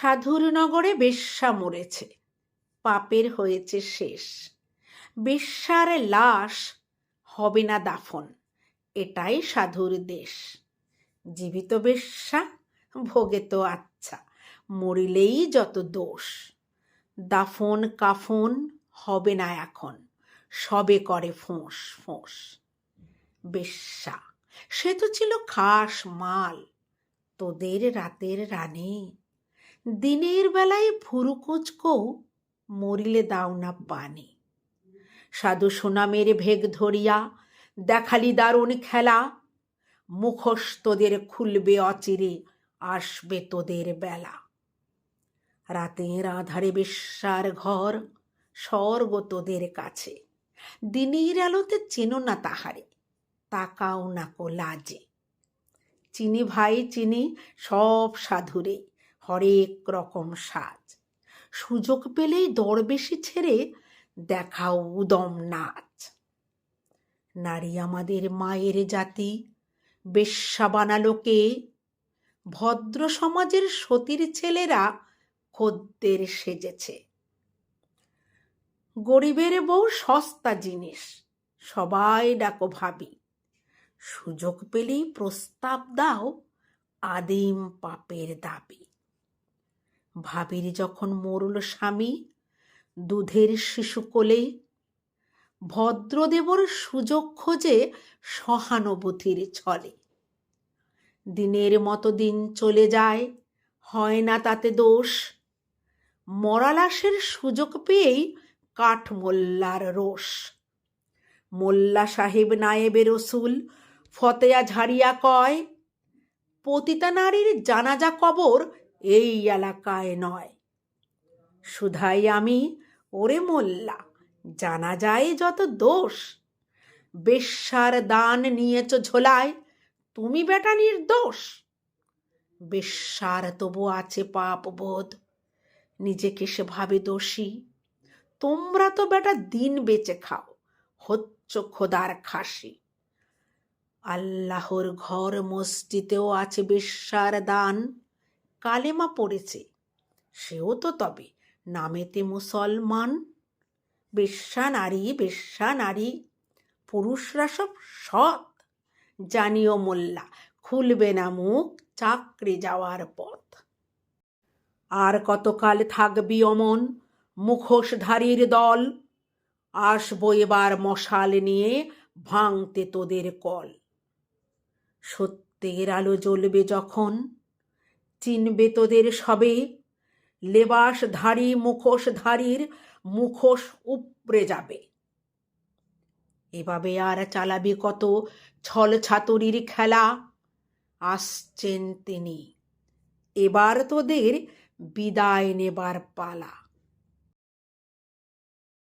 সাধুর নগরে বেশ্যা মরেছে। পাপের হয়েছে শেষ। বেশ্যার লাশ হবে না দাফন। এটাই সাধুর দেশ। জীবিত বেশ্যা, ভোগে তো আচ্ছা মরিলেই যত দোষ। দাফন কাফন হবে না এখন, সবে করে ফোঁস ফোঁস। বেশ্যা, সে তো ছিল খাস মাল, তোদের রাতের রানী। দিনের বেলায় ভুরু কুচকো মরিলে দাও না পানি। সাধু সোনামের ভেগ ধরিয়া, দেখালি দারুণ খেলা। মুখোশ তোদের খুলবে অচিরে, আসবে তোদের বেলা। রাতের আধারে বিশ্বার ঘর, স্বর্গ তোদের কাছে। দিনের আলোতে চেনো না তাহারে, তাকাও না কো লাজে চিনি ভাই, চিনি সব সাধুরে। হরেক রকম সাজ। সুযোগ পেলেই দরবেশি ছেড়ে দেখাও উদম নাচ। নারী আমাদের মায়ের জাতি, বেশ্যা বানালোকে ভদ্র সমাজের সতীর ছেলেরা খদ্দের সেজেছে। গরিবের বউ সস্তা জিনিস, সবাই ডাকো ভাবি। সুযোগ পেলেই প্রস্তাব দাও আদিম পাপের দাবি। ভাবির যখন মরল স্বামী, দুধের শিশু কোলে, ভদ্রদেবর সুযোগ খোঁজে সহানুভূতির ছলে। দিনের মতো দিন চলে যায়, হয় না তাতে দোষ। মরালাসের সুযোগ পেয়েই কাঠ মোল্লার রোষ। মোল্লা সাহেব নায়েবে রসুল ফতেয়া ঝাড়িয়া কয় পতিতা নারীর জানাজা কবর এই এলাকায় নয়। শুধাই আমি, ওরে মোল্লা, জানা যায় যত দোষ। বেশ্যার দান নিয়েছ ঝোলায়, তুমি বেটা নির্দোষ। বেশ্যার তবু আছে পাপ বোধ, নিজেকে সে ভাবে দোষী। তোমরা তো বেটা দিন বেঁচে খাও, হচ্ছ খোদার খাসি। আল্লাহর ঘর মসজিদেও আছে বেশ্যার দান। কালেমা পড়েছে। সেও তো তবে নামেতে মুসলমান। বেশ্যা নারী বেশ্যা নারী, পুরুষরা সব সৎ। জানিও মোল্লা, খুলবে না মুখ চাকরি যাওয়ার পথ। আর কতকাল থাকবি অমন মুখোশধারীর দল? আসব এবার মশাল নিয়ে ভাঙতে তোদের কল। সত্যের আলো জ্বলবে যখন চিনবে তোদের সবে। লেবাসধারী, মুখোশধারীর মুখোশ উপরে যাবে। এভাবে আর চালাবে কত ছল ছাতুরির খেলা? আসছেন তিনি। এবার তোদের বিদায় নেবার পালা।